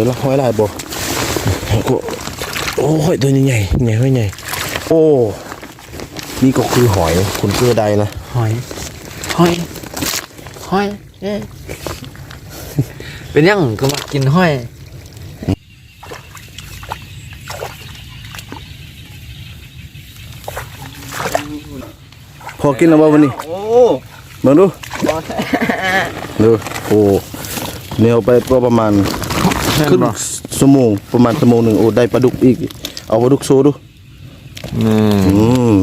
ดี๋ยวเราห้อยลายบ่โอ้โอ้อยตัวใหญ่ใหญ่ห้อยใหญ่โอ้นี่ก็คือหอยคุณเกลือใดนะหอยหอยหอยเอ๊เป็นยังก็มากินหอยพอกินแล้วบ่วันนี้โอ้เบิ่งดูดูโอ้เนี่ยไปก็ประมาณ ครึ่งชั่วโมงประมาณชั่วโมงหนึ่งโอ้ได้ปลาดุกอีก เอาปลาดุกโซดูอืมอืม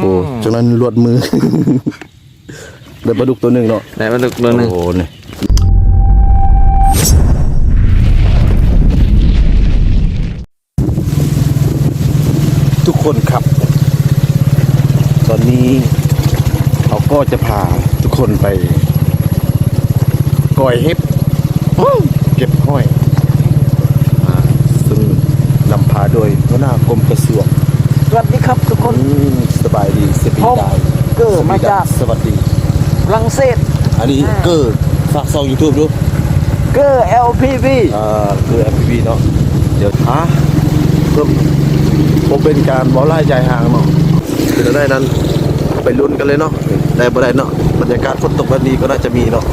โอ้จากนั้นลวดมือ ได้ปลาดุกตัวหนึ่งเนาะไหนมาดูตัวหนึงโอ้เนี่ยทุกคนครับ ตอนนี้เขาก็จะพาทุกคนไปก่อยเห็บเก็บห้อยอ่าซึ่งนำพาโดยหัวหน้ากรมกระทรวงสวัสดีครับทุกคนอืมสบายดีสปีผมดายเกิดมาจากสวัสดีฝรั่งเศสอันนี้เกิดฝากซองยูทูบดูเกอร์ LPV อ่าคือ MPV เนาะเดี๋ยวท้าเพิ่มผมเป็นการบอลไล่ใจห่างเนาะคือได้นั้นไปลุ้นกันเลยเนาะได้บ่ได้เนาะบรรยากาศฝนตกแบบนี้ก็น่าจะมีเนาะ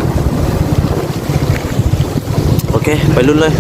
โอเค ไปลุ้นเลย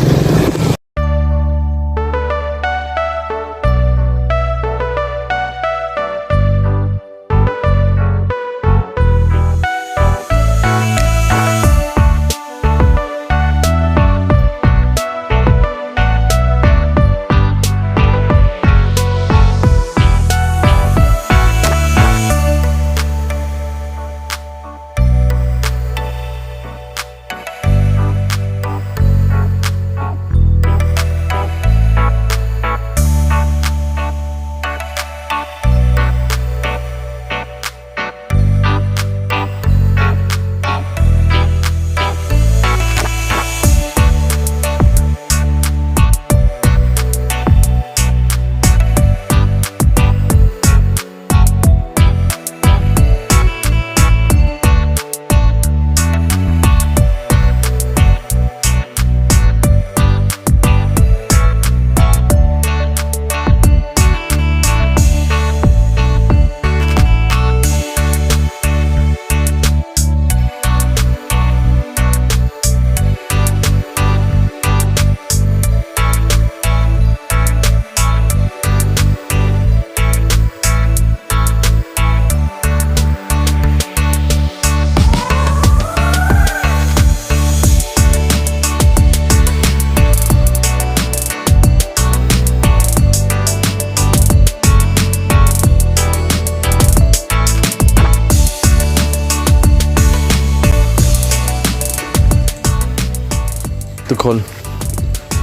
คน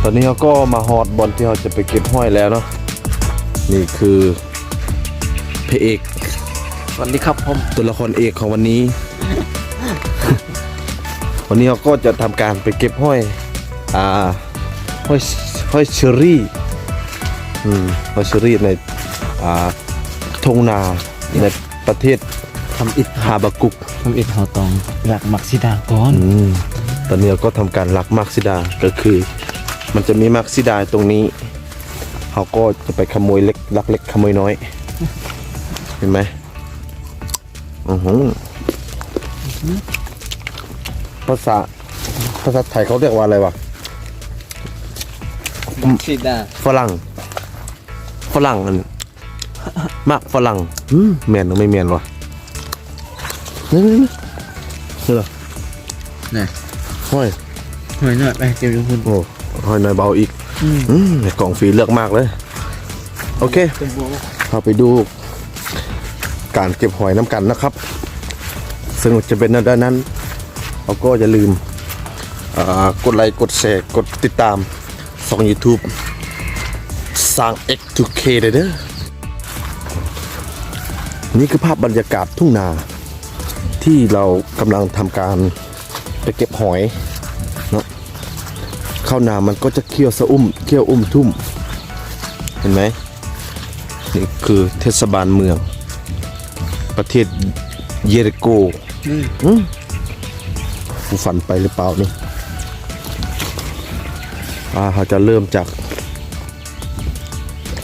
ตอนนี้เราก็มาฮอดบอลที่เราจะไปเก็บห้อยแล้วเนาะนี่คือพระเอกสวัสดีครับผมตัวละครเอกของวันนี้ วันนี้เราก็จะทำการไปเก็บห้อยอ่าห้อยห้อยเชอรี่อืมห้อยเชอรี่ในอ่าทงนาในประเทศทำอิฐฮาบากุกทำอิฐหอตองหลักมักซิดาก่อนอืม ตอนนี้เราก็ทำการลักมักซิดาก็คือ มันจะมีมักซิดาตรงนี้เขาก็จะไปขโมยเล็กลักเล็กขโมยน้อย เห็นไหมอือหือภาษาภาษาไทยเขาเรียกว่าอะไรวะมักซิดาฝรั่งฝรั่งอันมักฝรั่งอืมแมนหรือไม่แมนวะนี่นี่นี่นี่เหรอนี่ ห้อยหอยหน่อยไปเก็บทุกคนโอ้ห้อยน้อยเบาอีกอืมอืมในกล่องฟรีเลือกมากเลย โอเคเป็นบัวเราไปดูการเก็บหอยน้ำกันนะครับ ซึ่งจะเป็นในด้านนั้นเราก็อย่าลืมอ่ากดไลค์กดแชร์กดติดตามสอง YouTube สร้าง X2K เลยเด้อนี่คือภาพบรรยากาศทุ่งนาที่เรากำลังทำการ ไปเก็บหอยเนาะข้าวนามันก็จะเคี่ยวสะอุ้มเคี่ยวอุ้มทุ่ม เห็นไหมนี่คือเทศบาลเมือง ประเทศเยริโกอืมอืมกูฝันไปหรือเปล่านี่อ่าเขาจะเริ่มจาก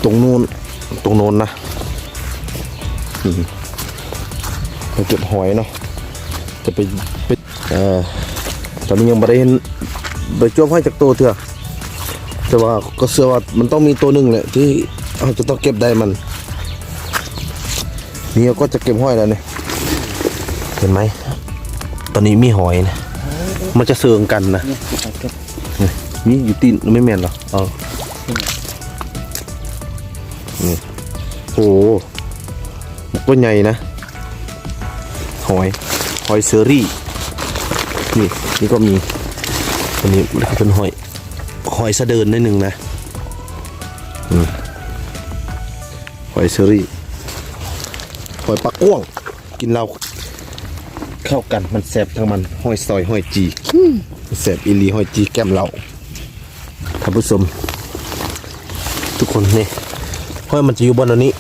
ตรงนู้นตรงโน้นนะอืมไปเก็บหอยเนาะจะไปไปเอ่อต อนนี้ยังไม่ได้เห็นโดยจ้วงห้อยจากตัวเถอะแต่ว่าก็เชื่อว่ามันต้องมีตัวหนึ่งแหละที่เราจะต้องเก็บได้มัน นี่เราก็จะเก็บห้อยแล้วเนี่ยเห็นไหมตอนนี้มีหอยนะมันจะเสืองกันนะนี่อยู่ตีนไม่แมนเหรอเออนี่โอ้หมันก็ใหญ่นะ หอย หอยเซอรี่ นี่นี่ก็มีอันนี้เป็นหอยหอยสะเดินนิดหนึ่งนะหอยเซอรี่หอยปักก้วง กินเราเข้ากันมันแสบทั้งมันหอยซอยหอยจีแสบอีลีหอยจีแก้มเราท่านผู้ชมทุกคนนี่ห้อยมันจะอยู่บนอันนี้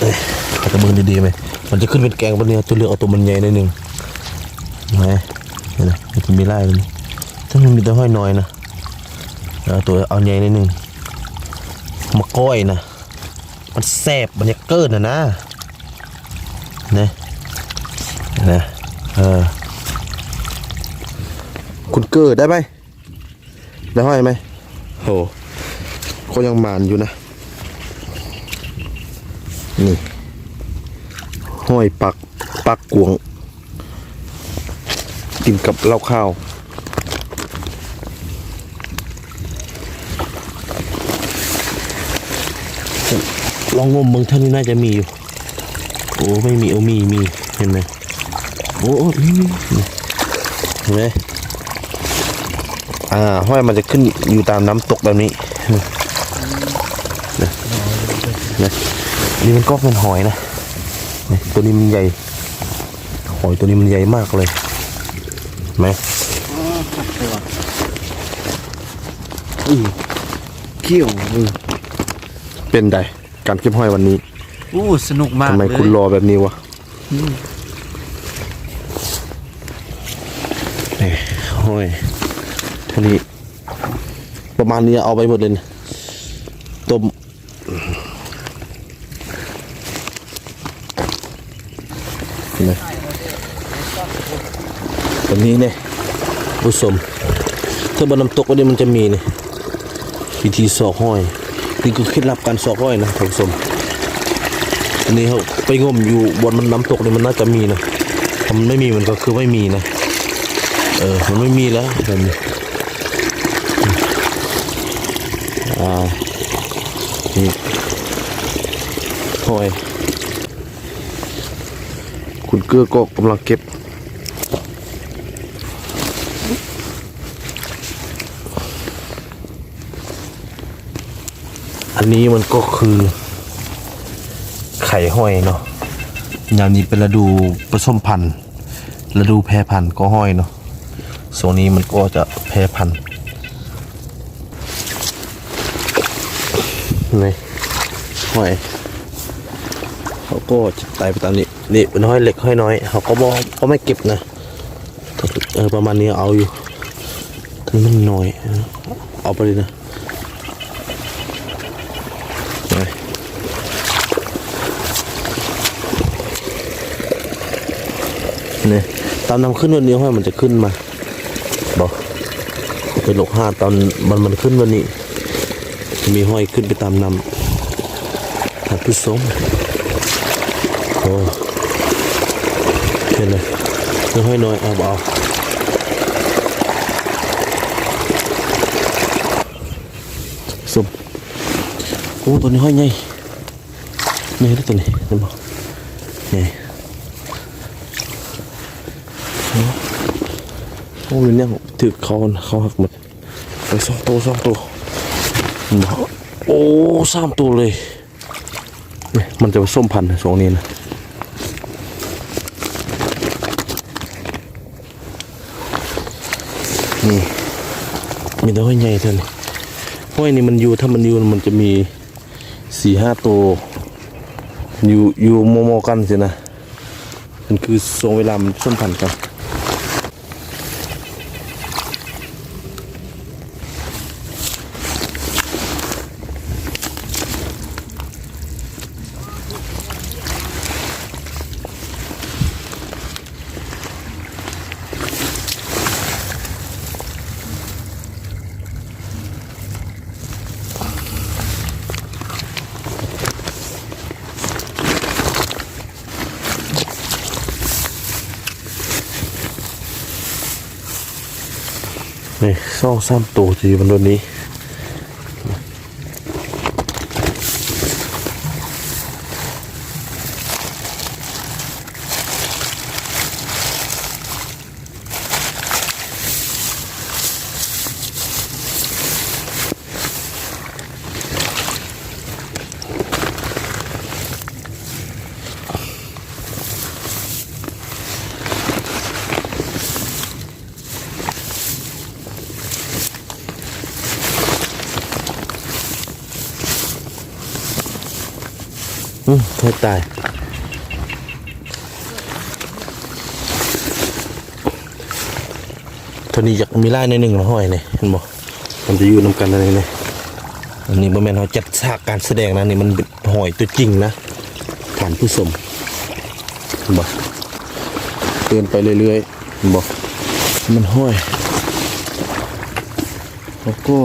เอ้ยเอาตะมือดีๆไหมมันจะขึ้นเป็นแกงบนนี้ตัวเลือกเอาตัวมันใหญ่หนิดนึงไห นี่นะมันจะมีไล่เลยถ้ามันมีแต่ห้อยน้อยนะเอาตัวเอาใหญ่หนิดนึงมาก้อยนะมันแสบมันจะเกินนะนะนะนะเออคุณเกิดได้ไหมได้ห้อยไหมโหก็ยังมานอยู่นะ นี่ ห้อยปักปักกวง กินกับเหล้าข้าวลองงมเมืองท่านนี้น่าจะมีอยู่ โอ้ไม่มีโอ้มีมีเห็นไหมโอ้มีเห็นไหมอ่าห้อยมันจะขึ้นอยู่ตามน้ำตกแบบนี้นะนะนี่มันก็เป็นหอยนะนี่ตัวนี้มันใหญ่ หอยตัวนี้มันใหญ่มากเลย ไหมอือเขี้ยวอือเป็นไดการเก็บหอยวันนี้อู้สนุกมากทำไมเลยคุณรอแบบนี้วะนี่หอยเท่านี้ประมาณนี้เอาไปหมดเลยนะต้มเห็นไหมแบบ นี้เนี่ยผู้ชมถ้าบนน้ำตกวันนี้มันจะมีเนี่ยวิธีสอกห้อยนี่คือเคล็ดลับการสอกห้อยนะท่านผู้ชมอันนี้เขาไปงมอยู่บนน้ำตกเนี่ยมันน่าจะมีนะถ้ามันไม่มีมันก็คือไม่มีนะเออมันไม่มีแล้วแบบนี้อ่านี่หอยคุณเกื้อก็กำลังเก็บ อันนี้มันก็คือ ไข่ห้อยเนาะยามนี้เป็นฤดูผสมพันธุ์ฤดูแพร่พันธุ์ก็ห้อยเนาะโซนนี้มันก็จะแพร่พันธุ์นี่ห้อยเขาก็จะตายไปตามนี้นี่เป็นห้อยเหล็กห้อยน้อยเขาก็บอกเขาไม่เก็บนะเออประมาณนี้เอาอยู่ถึงมันน้อยเออเอาไปเลยนะ นี่ตามน้ำขึ้นวันนี้ห้อยมันจะขึ้นมาบอกเป็นหลกห้าตอนมันมันขึ้นวันนี้ มีห้อยขึ้นไปตามน้ำผัดผู้สมโอ้เห็นเลยน้อห้อยน้อยเอาเอาสมโอ้ตัวนี้ห้อยใหญ่ใหญ่แล้ตัวนี้เห็นบ่ใหญ่ โอ้ยเนี่ยถือเขานะเขาหักหมดไปสองตัวสองตัวโอ้สามตัวเลยนี่มันจะผสมพันธุ์สองนี้นะนี่มีแต่ห้อยใหญ่เท่านี้ห้อยนี่มันอยู่ถ้ามันอยู่มันจะมีสี่ห้าตัว อยู่อยู่โมโมกันสินะ มันคือทรงเวลามันผสมพันธ์กัน นี่ สองสามตัวที่อยู่บนนี้ อืมตายเท่านี้อยากมีไล่ในหนึ่งละห้อยเนี่ยเห็นบ่มันจะอยู่นำกันอะไรเนี่ยอันนี้บ่แม่นเขาจัดฉากการแสดงนะนี่มันหอยตัวจริงนะฐานผู้ชมเห็นบ่เดินไปเรื่อยๆเห็นบ่มันห้อยแล้วก็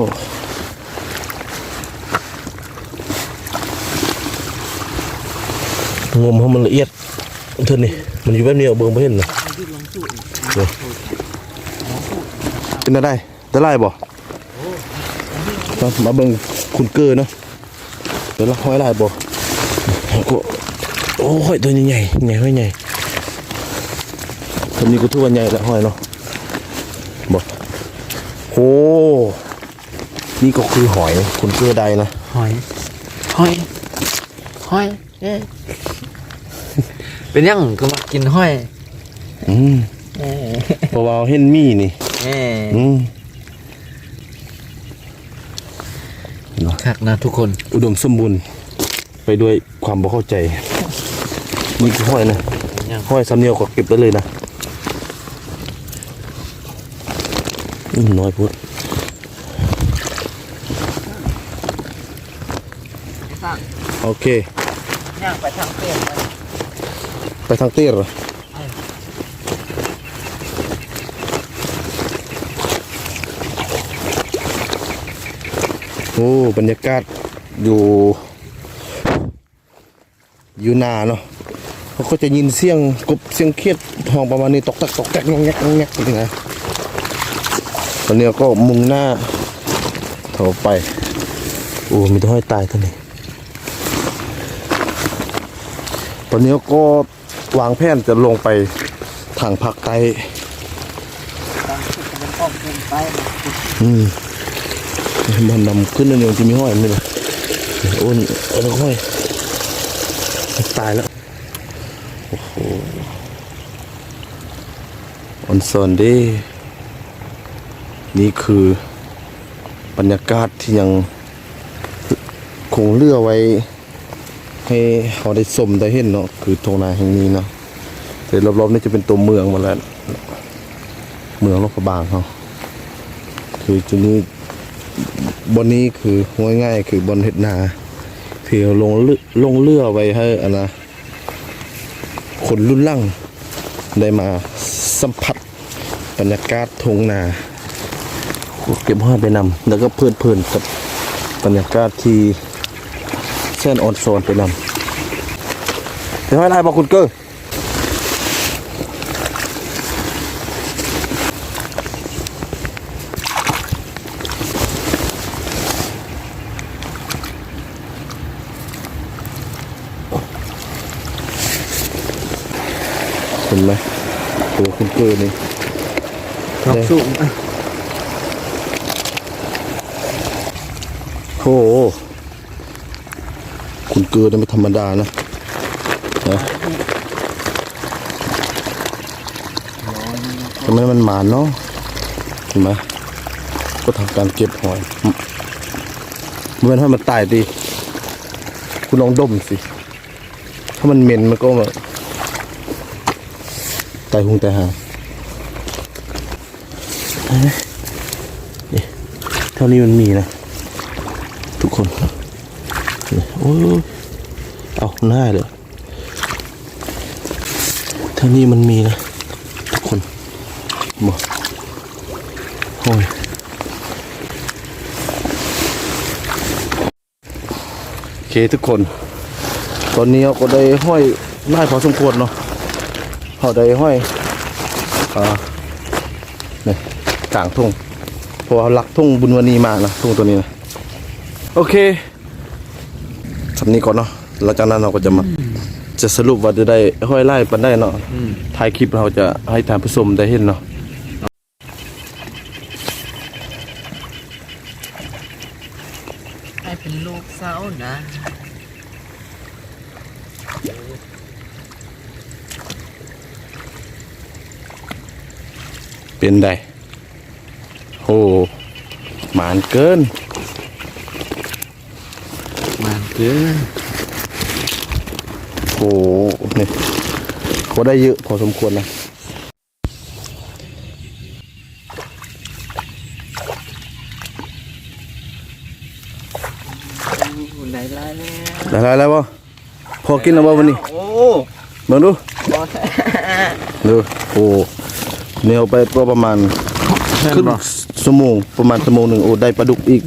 งมให้มันละเอียดเท่านี้มันอยู่แบบนี้เอาเบิ่งบ่เห็นนะเดี๋ยเป็นอะไรได้ไล่บ่มามาเบิ่งคุณเกอเนาะเดี๋ยวละห้อยไล่บ่ก็โอ้ยตัวใหญ่ใหญ่ห้อยใหญ่ตัวนี้ก็ทั่วาใหญ่ละห้อยเนาะบ่โอ้นี่ก็คือหอยคุณเกอใดนะหอยหอยหอยเอ๊ะ เป็นยังก็มากินหอยอืมเอ๊ะเพราะว่าเห็นมีนี่เอ๊ะอืมคักนะทุกคนอุดมสมบูรณ์ไปด้วยความบ่เข้าใจนี่คือห้อยนะเป็นยังห้อยสำเนียวก็เก็บได้เลยนะอืมน้อยพุดโอเค ย่างไปทางเตี้ยไป ทางเตี้ยหรอโอ้บรรยากาศอยู่ อยู่นาเนาะเขาก็จะยินเสียงกบเสียงเครียดห้องประมาณนี้ตกตักตกแตกงงแงกงงแงกอย่างเงี้ยตอนนี้ก็มุ่งหน้าเข้าไปโอ้มีแต่ห้อยตายท่านนี้ตอนนี้ก็ วางแผนจะลงไปทางภาคใต้อมเป็นไปอืมมันนำขึ้นนั่นเองจะมีห้อยนี่เลยโอ้ยเอาแล้วห้อยตายแล้วโอ้โหออนซอนเดนี่คือบรรยากาศที่ยังคงเลือไว้ ให้เขาได้สมได้เห็นเนาะคือทงนาแห่งนี้เนาะแต่รอบๆนี่จะเป็นตัวเมืองหมาแล้ว เมืองลกกระบางเขาคือจุดนี้บนนี้คือง่ายๆคือบนเห็ดนาที่ลงเรือลงเรือไว้ให้อันนะคนรุ่นล่างได้มาสัมผัสบรรยากาศทงนาเก็บห้อยไปนำแล้วก็เพลิดเพลินกับบรรยากาศที่ ส้นออนโซนไปนำเดี๋ยวให้ไล่บอกคุณเกอร์เห็นไหมตัวคุณเกอร์นี่ท็อปสูงโอ้โห คุณเกอร์นี่ไม่ธรรมดานะนะทำไมมันหมานเนาะเห็นไหมก็ทำการเก็บหอยมื่อให้มันตายดีคุณลองดมสิ ถ้ามันเหม็นมันก็แบบตายหงตายหาเท่านี้มันมีนะ ทุกคน โอ้เอาหน้าเลยท่านี้มันมีนะ ทุกคนบอกโอ้ยโอเคทุกคน ตอนนี้เราก็ได้ห้อยไล่พอสมควรเนาะเขาได้ห้อยอ่าเนี่ยกลางทุ่งเพราะว่ารักทุ่งบุญวณีมานะทุ่งตัวนี้นะโอเค สำนี้ก่อนเนาะหลังจากนั้นเราก็จะมาจะสรุปว่าจะได้ห้อยไล่ปันได้เนาะอืมท้ายคลิปเราจะให้ทานผู้ชมได้เห็นเนาะให้เป็นลูกสาวนะเป็นได้โอ้หมานเกินมัน เกินโอ้นี่ก็ได้เยอะพอสมควรนะไหนได้แล้วได้แล้วบ่พอกินแล้วบ่วันนี้โอ้มาดูบอสดูโอ้เหนียวไปก็ประมาณขึ้นนบ่ชั่วโมงประมาณชั่วโมงหนึ่งโอ้ได้ปลาดุกอีก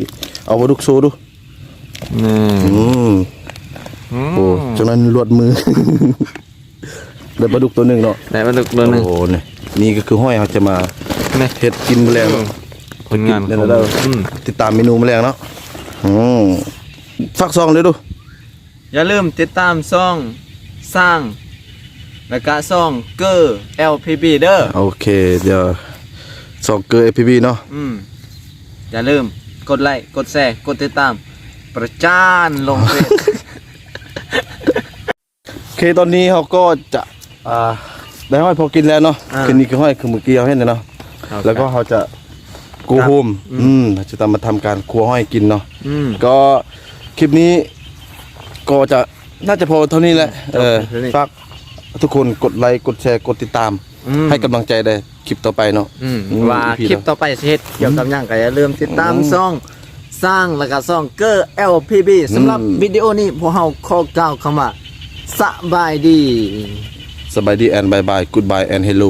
เอาปลาดุกโชว์ดู นี่อืมโอ้จากนั้นลวดมือ ได้ปลาดุกตัวหนึ่งเนาะไหนมาลึกตัวหนึงโอ้นี่นี่ก็คือห้อยเขาจะมานี่เฮ็ดกินแมลงเนาะผลงานเดี๋ขยอวงเราอืมติดตามเมนูแมลงเนาะอืมฟักซองเลยดู อย่าลืมติดตามซ่องสร้างแล้วก็ซ่องเกอร์ LPB เด้อโอเค เดี๋ยวซองเกอร์เอพีบีเนาะอืมอย่าลืมกดไลค์กดแชร์กดติดตาม ประจานลงเฟซโอเคตอนนี้เขาก็จะอ่าได้ห้อยพอกินแล้วเนาะอ่า คืนนี้คือห้อยคือเมื่อกี้เราเห็นเลยเนาะแล้วก็เขาจะโกโฮมอืมจะทำมาทำการครัวห้อยกินเนาะอืมก็คลิปนี้ก็จะน่าจะพอเท่านี้แหละเออเท่านี้ฝากทุกคนกดไลค์กดแชร์กดติดตาม อืมให้กำลังใจได้คลิปต่อไปเนาะอืมอืมว่าพี่คลิปเนาะต่อไปสิเฮ็ดเกี่ยวกับหยังก็อย่าลืมติดตามอืมซ่อง สร้างแล้วก็ซ่องเกอร์ LPB สำหรับวิดีโอนี้พวกเราขอกล่าวคำว่าสบายดี สบายดีแอนบายบายกูดบายแอนเฮลโล